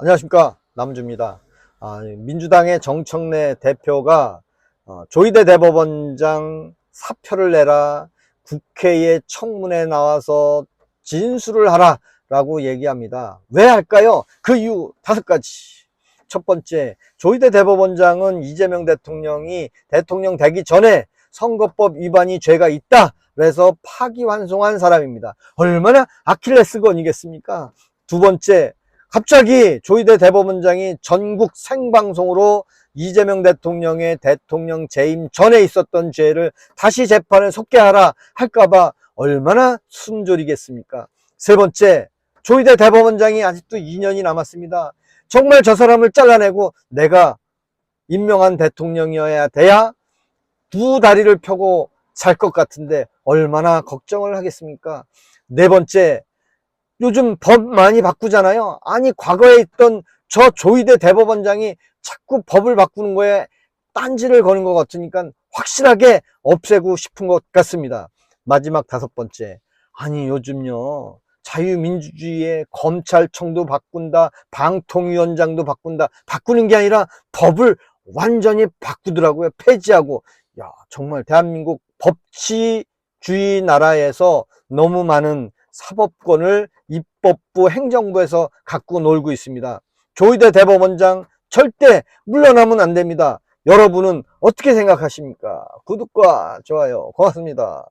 안녕하십니까 남주입니다. 아, 민주당의 정청래 대표가 어, 조희대 대법원장 사표를 내라 국회의 청문회 나와서 진술을 하라 라고 얘기합니다. 왜 할까요? 그 이유 다섯 가지. 첫 번째, 조희대 대법원장은 이재명 대통령이 대통령 되기 전에 선거법 위반이 죄가 있다. 그래서 파기환송한 사람입니다. 얼마나 아킬레스건이겠습니까? 두 번째, 갑자기 조희대 대법원장이 전국 생방송으로 이재명 대통령의 대통령 재임 전에 있었던 죄를 다시 재판에 속게 하라 할까봐 얼마나 순조리겠습니까? 세 번째, 조희대 대법원장이 아직도 2년이 남았습니다. 정말 저 사람을 잘라내고 내가 임명한 대통령이어야 돼야 두 다리를 펴고 살것 같은데 얼마나 걱정을 하겠습니까? 네 번째, 요즘 법 많이 바꾸잖아요. 아니, 과거에 있던 저 조희대 대법원장이 자꾸 법을 바꾸는 거에 딴지를 거는 것 같으니까 확실하게 없애고 싶은 것 같습니다. 마지막 다섯 번째. 아니, 요즘요. 자유민주주의에 검찰청도 바꾼다, 방통위원장도 바꾼다. 바꾸는 게 아니라 법을 완전히 바꾸더라고요. 폐지하고. 야, 정말 대한민국 법치주의 나라에서 너무 많은 사법권을 입법부, 행정부에서 갖고 놀고 있습니다. 조희대 대법원장 절대 물러나면 안 됩니다. 여러분은 어떻게 생각하십니까? 구독과 좋아요 고맙습니다.